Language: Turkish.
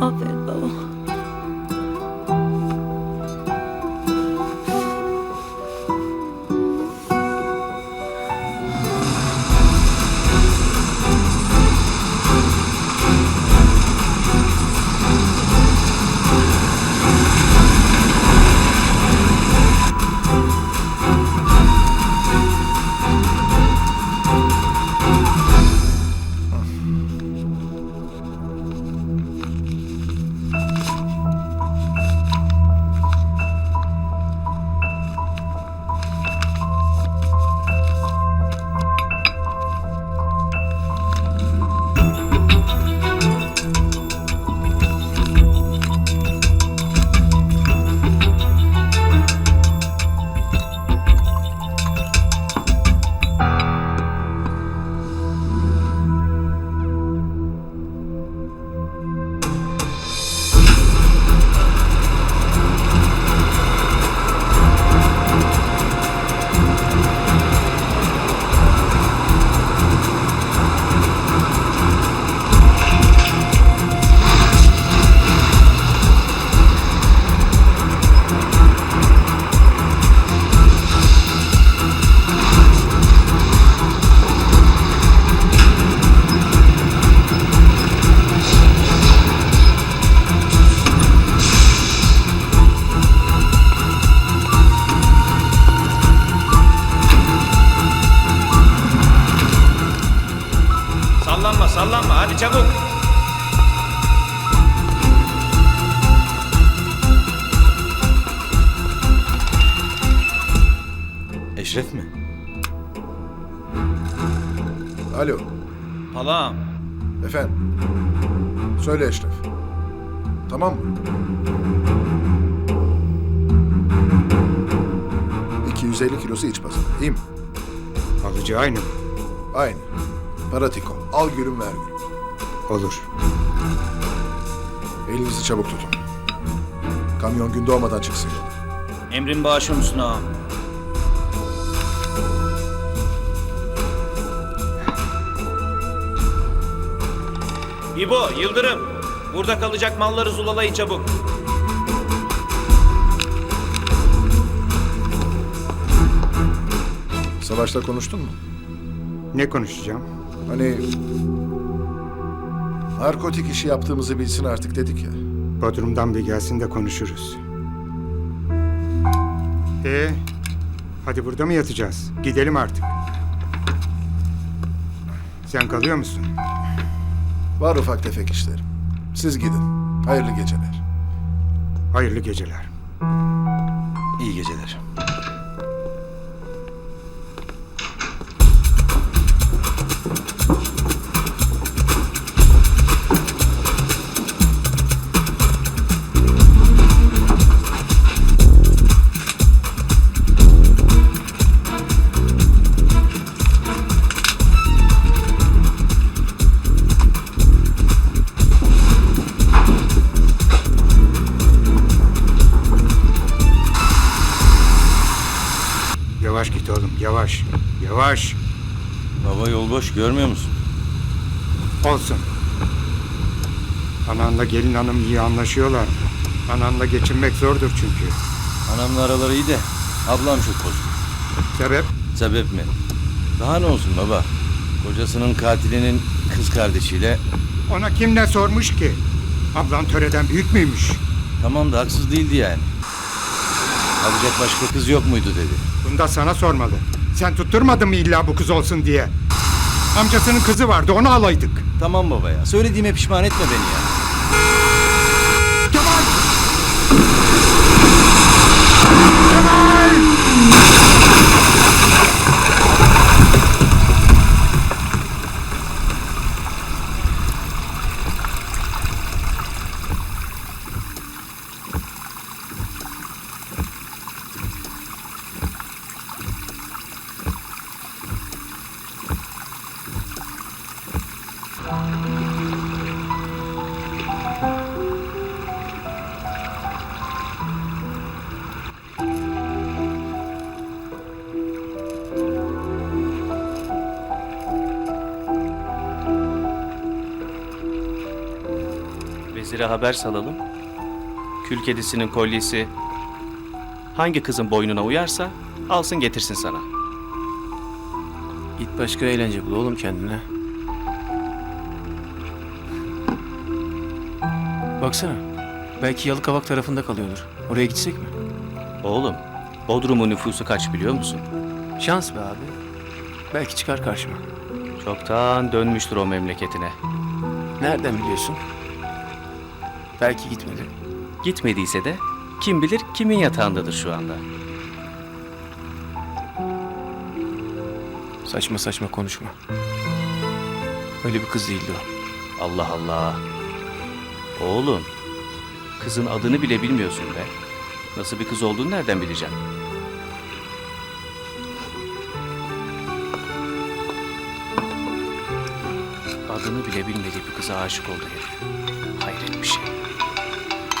of it all. Hadi çabuk. Eşref mi? Alo, Palam. efendim. Söyle Eşref. Tamam mı? 250 kilosu iç pazarı, iyi mi? Alıcı aynı mı? Aynı. Paratiko. Al gülüm ver gülüm. Olur. Elinizi çabuk tutun. Kamyon gün doğmadan çıksın. Emrin bağışır mısın ağam? İbo, Yıldırım. Burada kalacak malları zulalayın çabuk. Savaşta konuştun mu? Ne konuşacağım? Hani... Narkotik işi yaptığımızı bilsin artık dedik ya. Bodrum'dan bir gelsin de konuşuruz. Ee, hadi burada mı yatacağız? Gidelim artık. Sen kalıyor musun? Var ufak tefek işlerim. Siz gidin. Hayırlı geceler. Hayırlı geceler. İyi geceler. Yavaş git oğlum, yavaş. Yavaş. Baba yol boş görmüyor musun? Olsun. Ananla gelin hanım iyi anlaşıyorlar. Ananla geçinmek zordur çünkü. Anamla araları iyi de ablam çok bozuk. Sebep? Sebep mi? Daha ne olsun baba? Kocasının katilinin kız kardeşiyle Ona kim ne sormuş ki? Ablan töreden büyük müymüş? tamam da haksız değildi yani. Alacak başka kız yok muydu dedi. Bunu da sana sormalı. Sen tutturmadın mı illa bu kız olsun diye? Amcasının kızı vardı onu alaydık. Tamam baba ya. Söylediğime pişman etme beni ya. Vezire haber salalım. Kül kedisinin kolyesi hangi kızın boynuna uyarsa alsın getirsin sana. Git başka eğlence bul oğlum kendine. Baksana. Belki Yalıkavak tarafında kalıyordur. Oraya gitsek mi? Oğlum, Bodrum'un nüfusu kaç biliyor musun? Şans be abi. Belki çıkar karşıma. Çoktan dönmüştür o memleketine. Nereden biliyorsun? Belki gitmedi. Gitmediyse de kim bilir kimin yatağındadır şu anda. Saçma saçma konuşma. Öyle bir kız değildi o. Allah Allah. Oğlum, kızın adını bile bilmiyorsun be. Nasıl bir kız olduğunu nereden bileceksin? Adını bile bilmediği bir kıza aşık oldu herif. Hayret bir şey.